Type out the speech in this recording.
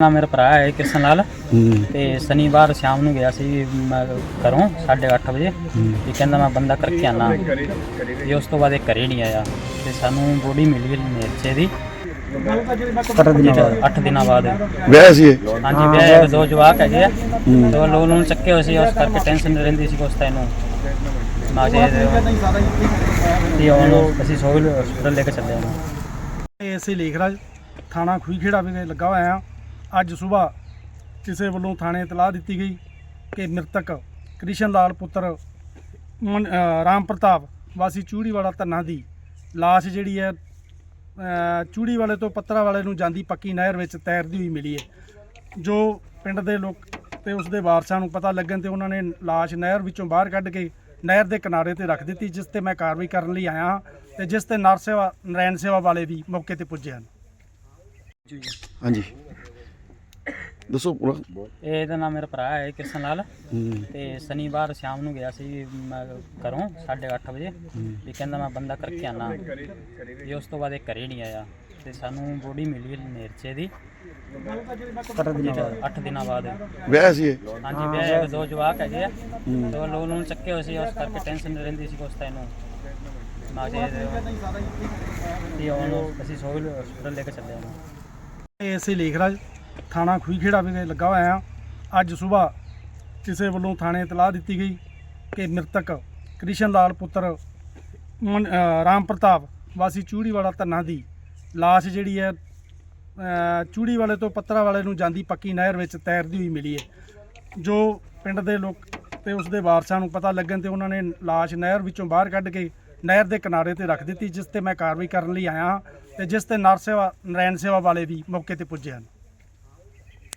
ਨਾ ਮੇਰਾ ਭਰਾ ਹੈ ਕਿਸ਼ਨ ਲਾਲ। ਤੇ ਸ਼ਨੀਵਾਰ ਸ਼ਾਮ ਨੂੰ ਗਿਆ ਸੀ ਮੈਂ ਘਰੋਂ 8:30 ਵਜੇ। ਤੇ ਕਹਿੰਦਾ ਮੈਂ ਬੰਦਾ ਕਰਕੇ ਆਣਾ ਤੇ ਉਸ ਤੋਂ ਬਾਅਦ ਇਹ ਘਰੇ ਨਹੀਂ ਆਇਆ। ਤੇ ਸਾਨੂੰ ਬੋਡੀ ਮਿਲੀ ਨੇਰਚੇ ਦੀ। ਕਟਰ ਦਿਨਾਂ ਬਾਅਦ। 8 ਦਿਨਾਂ ਬਾਅਦ। ਵਿਆਹ ਸੀ ਇਹ? ਹਾਂਜੀ ਵਿਆਹ ਹੈ, ਦੋ ਜਵਾਕ ਹੈਗੇ ਆ। ਤੇ ਉਹ ਲੋਨ ਨੂੰ ਚੱਕੇ ਹੋਏ ਸੀ ਉਸ ਕਰਕੇ ਟੈਨਸ਼ਨ ਰਹਿੰਦੀ ਸੀ ਉਸ ਟਾਈਮ ਨੂੰ ਨਾ ਜੇ ਤੇ ਉਹਨੂੰ ਅਸੀਂ ਸੋਵਲ ਹਸਪੀਟਲ ਲੈ ਕੇ ਚੱਲੇ ਲੇਖਰਾਜ ਥਾਣਾ ਖੂਹੀਖੇੜਾ ਵਿਖੇ ਲੱਗਾ ਹੋਇਆ ਹਾਂ ਅੱਜ ਸਵੇਰ ਕਿਸੇ ਵੱਲੋਂ ਥਾਣੇ ਇਤਲਾਹ ਦਿੱਤੀ ਗਈ ਕਿ ਮ੍ਰਿਤਕ ਕ੍ਰਿਸ਼ਨ ਲਾਲ ਪੁੱਤਰ ਰਾਮ ਪ੍ਰਤਾਪ ਵਾਸੀ ਚੂੜੀ ਵਾਲਾ ਧੰਨਾ ਦੀ ਲਾਸ਼ ਜਿਹੜੀ ਹੈ ਚੂੜੀ ਵਾਲੇ ਤੋਂ ਪੱਤਰਾ ਵਾਲੇ ਨੂੰ ਜਾਂਦੀ ਪੱਕੀ ਨਹਿਰ ਵਿੱਚ ਤੈਰਦੀ ਹੋਈ ਮਿਲੀ ਹੈ। ਜੋ ਪਿੰਡ ਦੇ ਲੋਕ ਤੇ ਉਸ ਦੇ ਵਾਰਸਾਂ ਨੂੰ ਪਤਾ ਲੱਗਣ ਤੇ ਉਹਨਾਂ ਨੇ ਲਾਸ਼ ਨਹਿਰ ਵਿੱਚੋਂ ਬਾਹਰ ਕੱਢ ਕੇ ਨਹਿਰ ਦੇ ਕਿਨਾਰੇ ਤੇ ਰੱਖ ਦਿੱਤੀ, ਜਿਸ ਤੇ ਮੈਂ ਕਾਰਵਾਈ ਕਰਨ ਲਈ ਆਇਆ ਹਾਂ ਤੇ ਜਿਸ ਤੇ ਨਰ ਸੇਵਾ ਨਰੈਣ ਸੇਵਾ ਵਾਲੇ ਵੀ ਮੌਕੇ ਤੇ ਪੁੱਜੇ ਹਨ। ਹਾਂਜੀ। ਦੱਸੋ ਪੂਰਾ। ਇਹ ਇਹਦਾ ਨਾਮ ਮੇਰਾ ਭਰਾ ਹੈ ਕਿਸ਼ਨ ਲਾਲ। ਹੂੰ। ਤੇ ਸ਼ਨੀਵਾਰ ਸ਼ਾਮ ਨੂੰ ਗਿਆ ਸੀ ਮੈਂ ਘਰੋਂ 8:30 ਵਜੇ। ਤੇ ਕਹਿੰਦਾ ਮੈਂ ਬੰਦਾ ਕਰਕੇ ਆਣਾ ਤੇ ਉਸ ਤੋਂ ਬਾਅਦ ਇਹ ਘਰੇ ਨਹੀਂ ਆਇਆ। ਤੇ ਸਾਨੂੰ ਬੋਡੀ ਮਿਲੀ ਨੇਰਚੇ ਦੀ। ਕਟਰ ਦਿਨਾਂ ਬਾਅਦ। 8 ਦਿਨਾਂ ਬਾਅਦ। ਵਿਆਹ ਸੀ ਇਹ? ਹਾਂਜੀ ਵਿਆਹ ਹੈ, ਦੋ ਜਵਾਕ ਹੈਗੇ ਆ। ਤੇ ਉਹ ਲੋਨ ਨੂੰ ਚੱਕੇ ਹੋਏ ਸੀ ਉਸ ਕਰਕੇ ਟੈਨਸ਼ਨ ਰਹਿੰਦੀ ਸੀ ਉਸ ਟਾਈਮ ਨੂੰ ਨਾ ਜੇ ਤੇ ਉਹਨੂੰ ਅਸੀਂ ਸੋਵਲ ਹਸਪੀਟਲ ਲੈ ਕੇ ਚੱਲੇ ਹਾਂ ਐਸੇ ਲੇਖਰਾਜ ਥਾਣਾ ਖੂਹੀਖੇੜਾ ਵਿਖੇ ਲੱਗਾ ਹੋਇਆ ਹਾਂ। ਅੱਜ ਸਵੇਰ ਕਿਸੇ ਵੱਲੋਂ ਥਾਣੇ ਇਤਲਾਹ ਦਿੱਤੀ ਗਈ ਕਿ ਮ੍ਰਿਤਕ ਕ੍ਰਿਸ਼ਨ ਲਾਲ ਪੁੱਤਰ ਰਾਮ ਪ੍ਰਤਾਪ ਵਾਸੀ ਚੂੜੀ ਵਾਲਾ ਧੰਨਾ ਦੀ ਲਾਸ਼ ਜਿਹੜੀ ਹੈ ਚੂੜੀ ਵਾਲੇ ਤੋਂ ਪੱਤਰਾ ਵਾਲੇ ਨੂੰ ਜਾਂਦੀ ਪੱਕੀ ਨਹਿਰ ਵਿੱਚ ਤੈਰਦੀ ਹੋਈ ਮਿਲੀ ਹੈ। ਜੋ ਪਿੰਡ ਦੇ ਲੋਕ ਤੇ ਉਸ ਦੇ ਵਾਰਸਾਂ ਨੂੰ ਪਤਾ ਲੱਗਣ ਤੇ ਉਹਨਾਂ ਨੇ ਲਾਸ਼ ਨਹਿਰ ਵਿੱਚੋਂ ਬਾਹਰ ਕੱਢ ਕੇ ਨਹਿਰ ਦੇ ਕਿਨਾਰੇ ਤੇ ਰੱਖ ਦਿੱਤੀ, ਜਿਸ ਤੇ ਮੈਂ ਕਾਰਵਾਈ ਕਰਨ ਲਈ ਆਇਆ ਹਾਂ ਤੇ ਜਿਸ ਤੇ ਨਰ ਸੇਵਾ ਨਰੈਣ ਸੇਵਾ ਵਾਲੇ ਵੀ ਮੌਕੇ ਤੇ ਪੁੱਜੇ ਹਨ।